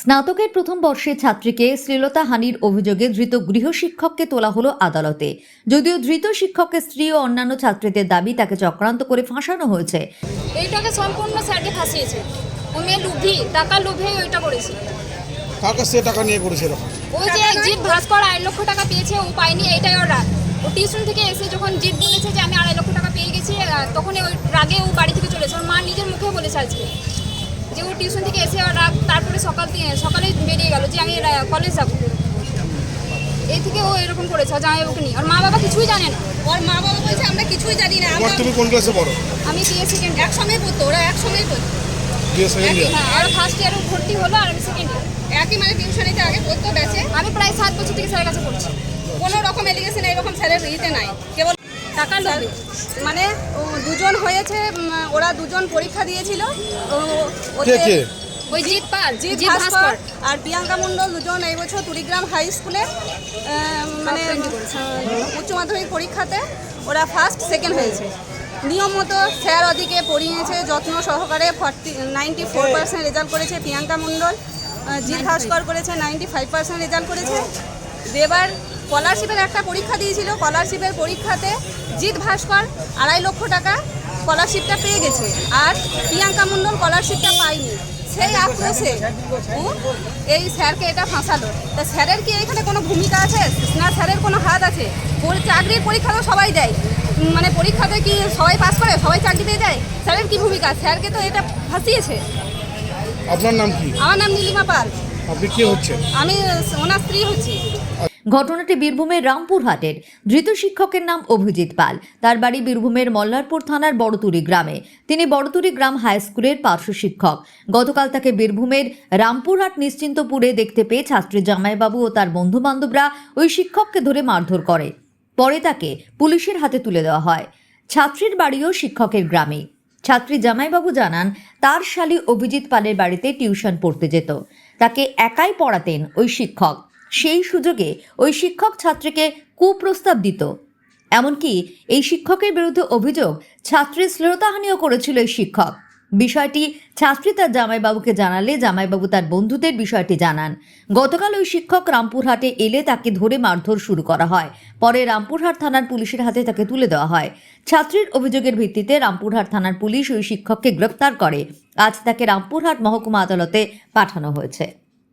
স্নাতকের প্রথম বর্ষের ছাত্রীকে শ্লীলতা হানির অভিযোগে ধৃত গৃহশিক্ষককে তোলা হলো আদালতে। যদিও ধৃত শিক্ষকের স্ত্রী ও অন্যান্য ছাত্রীদের দাবি তাকে চক্রান্ত করে ফাঁসানো হয়েছে। এইটাকে সম্পূর্ণ স্যারকে ফাঁসিয়েছে। ও মেয়ে লুভি টাকা লোভে ওইটা করেছে। কার কাছ টাকা নিয়ে করেছে এরকম? ওই যে জিৎ ভাস্কর আড়াই লক্ষ টাকা পেয়েছে ও পায়নি এইটাই ওর রাগ। ও টিউশন থেকে এসে যখন জিৎ বলেছে যে আমি আড়াই লক্ষ টাকা পেয়ে গেছি তখন ওই রাগে ও বাড়ি থেকে চলেছে ওর মা নিজের মুখে বলেছে আজকে। যে ও টিউশন থেকে এসে ওর রাগ তারপরে সকাল থেকে সকালে বেরিয়ে গেল যে আমি কলেজ যাব। এই থেকে ও এরকম করেছে আর জামাইবাবুকে নিয়ে। ওর মা বাবা কিছুই জানে না। ওর মা বাবা বলছে আমরা কিছুই জানি না আমরা তুমি কোন ক্লাসে পড়ো? আমি বিএ সেকেন্ড একসঙ্গেই পড়তো ওরা একসঙ্গেই পড়তো। বিয়ে সেকেন্ড ইয়ার হ্যাঁ আর ফার্স্ট ইয়ারে ভর্তি হলো আর আমি সেকেন্ড ইয়ার একই মানে টিউশনিতে আগে পড়তো ব্যাচে আমি প্রায় সাত বছর থেকে স্যারের কাছে পড়ছি। কোনো রকম এলিগেশন এইরকম স্যারের ইতে নাই। কেবল টাকা লোভে। মানে ও দুজন হয়েছে ওরা দুজন পরীক্ষা দিয়েছিল। ও কে কে? ওই জিৎ পাল জিৎ ভাস্কর আর প্রিয়াঙ্কা মণ্ডল দুজন এই বছর তুরিগ্রাম হাই স্কুলে মানে উচ্চ মাধ্যমিক পরীক্ষাতে ওরা ফার্স্ট সেকেন্ড হয়েছে। নিয়ম মতো স্যার ওদিকে পড়িয়েছে যত্ন সহকারে forty ninety four percent result করেছে প্রিয়াঙ্কা মণ্ডল জিৎ ভাস্কর করেছে নাইনটি ফাইভ পার্সেন্ট রেজাল্ট করেছে। এবার স্কলারশিপের একটা পরীক্ষা দিয়েছিল। স্কলারশিপের পরীক্ষাতে জিৎ ভাস্কর আড়াই লক্ষ টাকা স্কলারশিপটা পেয়ে গেছে। আর প্রিয়াঙ্কা মণ্ডল স্কলারশিপটা পায়নি। সেই আক্রোশে ও এই স্যারকে এটা ফাঁসালো। তা স্যারের কি এখানে কোনো ভূমিকা আছে? না স্যারের কোনো হাত আছে? চাকরির পরীক্ষা তো সবাই দেয়। মানে পরীক্ষাতে কি সবাই পাস করে? সবাই চাকরিতে যায়? স্যারের কি ভূমিকা? স্যারকে তো এটা ফাঁসিয়েছে। আপনার নাম কি? আমার নাম নীলিমা পাল। আপনি কে হচ্ছেন? আমি ওনার স্ত্রী হচ্ছি। ঘটনাটি বীরভূমের রামপুরহাটের ধৃত শিক্ষকের নাম অভিজিৎ পাল। তার বাড়ি বীরভূমের মল্লারপুর থানার বড়তুরি গ্রামে। তিনি বড়তুরি গ্রাম হাই স্কুলের পার্শ্ব শিক্ষক। গতকাল তাকে বীরভূমের রামপুরহাট নিশ্চিন্তপুরে দেখতে পেয়ে ছাত্রী জামাইবাবু ও তার বন্ধু বান্ধবরা ওই শিক্ষককে ধরে মারধর করে। পরে তাকে পুলিশের হাতে তুলে দেওয়া হয়। ছাত্রীর বাড়িও শিক্ষকের গ্রামে। ছাত্রী জামাইবাবু জানান, তার শালী অভিজিৎ পালের বাড়িতে টিউশন পড়তে যেত। তাকে একাই পড়াতেন ওই শিক্ষক। সেই সুযোগে ওই শিক্ষক ছাত্রীকে কুপ্রস্তাব দিত। এমনকি এই শিক্ষকের বিরুদ্ধে অভিযোগ ছাত্রীর শ্লীলতাহানিও করেছিল এই শিক্ষক। বিষয়টি ছাত্রী তার জামাইবাবুকে জানালে জামাইবাবু তার বন্ধুদের বিষয়টি জানান। গতকাল ওই শিক্ষক রামপুরহাটে এলে তাকে ধরে মারধর শুরু করা হয়। পরে রামপুরহাট থানার পুলিশের হাতে তাকে তুলে দেওয়া হয়। ছাত্রীর অভিযোগের ভিত্তিতে রামপুরহাট থানার পুলিশ ওই শিক্ষককে গ্রেপ্তার করে। আজ তাকে রামপুরহাট মহকুমা আদালতে পাঠানো হয়েছে।